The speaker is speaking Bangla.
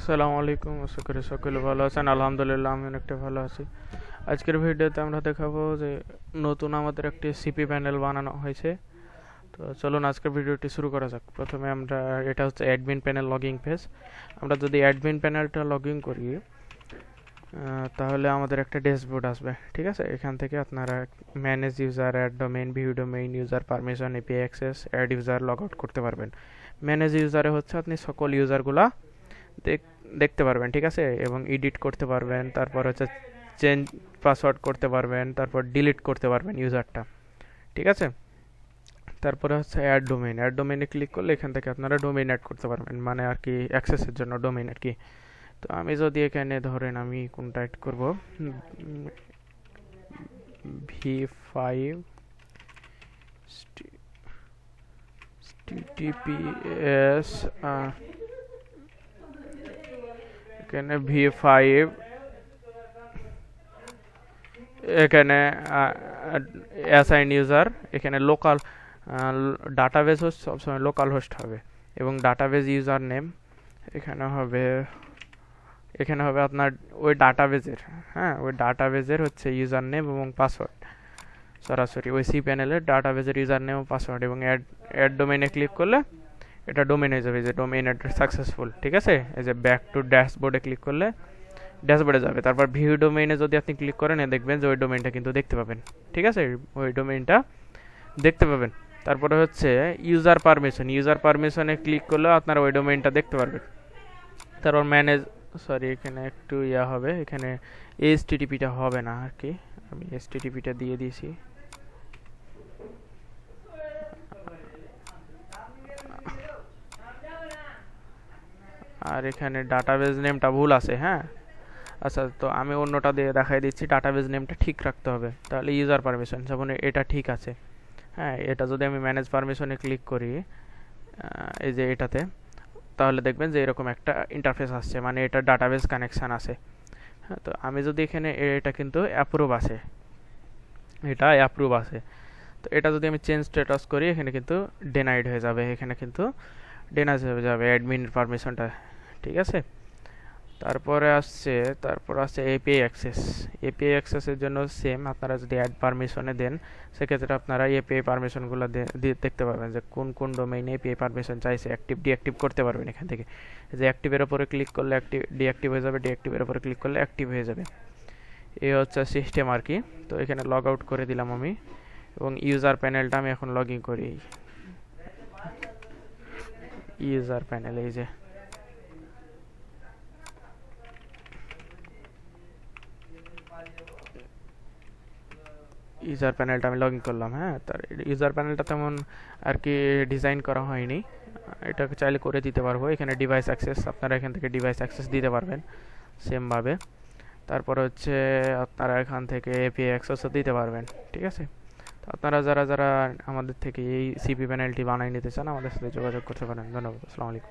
আসসালামু আলাইকুম, আশা করি সকলে ভালো আছেন। আলহামদুলিল্লাহ আমি অনেকটা ভালো আছি। আজকের ভিডিওতে আমরা দেখাবো যে নতুন আমাদের একটি সিপি প্যানেল বানানো হয়েছে। তো চলুন আজকের ভিডিওটি শুরু করা যাক। প্রথমে আমরা, এটা হচ্ছে অ্যাডমিন প্যানেল লগিং পেজ আমরা যদি অ্যাডমিন প্যানেলটা লগইন করি তাহলে আমাদের একটা ড্যাশবোর্ড আসবে, ঠিক আছে? এখান থেকে আপনারা manage user add domain view domain user permission API access add user log out করতে পারবেন। ম্যানেজ ইউজারে হচ্ছে আপনি সকল ইউজারগুলা দেখতে পারবেন, ঠিক আছে? এবং এডিট করতে পারবেন, তারপর হচ্ছে চেঞ্জ পাসওয়ার্ড করতে পারবেন, তারপর ডিলিট করতে পারবেন ইউজারটা ঠিক আছে? তারপরে হচ্ছে অ্যাড ডোমেইন অ্যাড ডোমেইনে ক্লিক করলে এখান থেকে আপনারা ডোমেইন অ্যাড করতে পারবেন মানে আর কি অ্যাক্সেসের জন্য ডোমেইন আর কি। তো আমি যদি এখানে ধরেন আমি কোনটা অ্যাড করব? ভি ফাইভ টিপিএস এখানে ভি ফাইভ এখানে অ্যাসাইন ইউজার এখানে লোকাল ডাটাবেস হোস্ট সবসময় লোকাল হোস্ট হবে। এবং ডাটাবেস ইউজার নেম এখানে হবে এখানে হবে আপনার ওই ডাটাবেজের হ্যাঁ ওই ডাটাবেজের হচ্ছে ইউজার নেম এবং পাসওয়ার্ড সরাসরি ওই সি প্যানেলের ডাটাবেজের ইউজার নেম ও পাসওয়ার্ড এবং অ্যাড অ্যাড ডোমেইনে ক্লিক করলে এটা ডোমেন হয়ে যাবে যে ডোমেইন অ্যাড্রেস সাকসেসফুল ঠিক আছে? এই যে ব্যাক টু ড্যাশবোর্ডে ক্লিক করলে ড্যাশবোর্ডে যাবে। তারপর ভিউ ডোমেইনে যদি আপনি ক্লিক করেন দেখবেন যে ওই ডোমেইনটা কিন্তু দেখতে পাবেন, ঠিক আছে? ওই ডোমেইনটা দেখতে পাবেন। তারপরে হচ্ছে ইউজার পারমিশন ইউজার পারমিশনে ক্লিক করলে আপনারা ওই ডোমেইনটা দেখতে পারবেন। তারপর ম্যানেজ সরি এখানে একটু ইয়া হবে, এখানে এস টিটিপিটা হবে না আর কি। আমি এস টিটিপিটা দিয়ে দিয়েছি। আর এখানে ডাটাবেজ নেমটা ভুল আছে হ্যাঁ? আচ্ছা তো আমি অন্যটা দিয়ে দেখাই দিচ্ছি ডাটাবেজ নেমটা ঠিক রাখতে হবে। তাহলে ইউজার পারমিশন যেমন এটা ঠিক আছে। হ্যাঁ এটা যদি আমি ম্যানেজ পারমিশনে ক্লিক করি এই যে এটাতে, তাহলে দেখবেন যে এরকম একটা ইন্টারফেস আসছে মানে এটা ডাটাবেজ কানেকশান আছে। হ্যাঁ তো আমি যদি এখানে এটা কিন্তু অ্যাপ্রুভ আছে, এটা অ্যাপ্রুভ আছে, তো এটা যদি আমি চেঞ্জ স্ট্যাটাস করি, এখানে কিন্তু ডেনাইড হয়ে যাবে, এখানে কিন্তু ডেনাইড হয়ে যাবে অ্যাডমিন পারমিশনটা ঠিক আছে? তারপরে আসছে, তারপর আসছে এপিআই অ্যাক্সেস এপিআই অ্যাক্সেসের জন্য সেম আপনারা যদি অ্যাড পারমিশনে দেন, সেক্ষেত্রে আপনারা এপিআই পারমিশনগুলো দেখতে পারবেন যে কোন কোন ডোমেইনে এপিআই পারমিশন চাইছে। অ্যাক্টিভ ডিঅ্যাক্টিভ করতে পারবেন এখান থেকে। যে অ্যাক্টিভের ওপরে ক্লিক করলে অ্যাক্টিভ ডিঅ্যাক্টিভ হয়ে যাবে ডিঅ্যাক্টিভের ওপরে ক্লিক করলে অ্যাক্টিভ হয়ে যাবে। এ হচ্ছে সিস্টেম আর কি। তো এখানে লগ আউট করে দিলাম আমি। এবং ইউজার প্যানেলটা আমি এখন লগ ইন করি। ইউজার প্যানেল এই যে। ইউজার প্যানেলটা আমি লগ ইন করলাম হ্যাঁ? তার ইউজার প্যানেলটা তেমন আর কি ডিজাইন করা হয়নি। এটাকে চাইলে করে দিতে পারব। এখানে ডিভাইস অ্যাক্সেস আপনারা এখান থেকে ডিভাইস অ্যাক্সেস দিতে পারবেন সেমভাবে তারপর হচ্ছে আপনারা এখান থেকে এপিআই অ্যাক্সেসও দিতে পারবেন, ঠিক আছে? তো আপনারা যারা যারা আমাদের থেকে এই সিপি প্যানেলটি বানিয়ে নিতে চান, আমাদের সাথে যোগাযোগ করতে পারেন। ধন্যবাদ, আসসালামু আলাইকুম।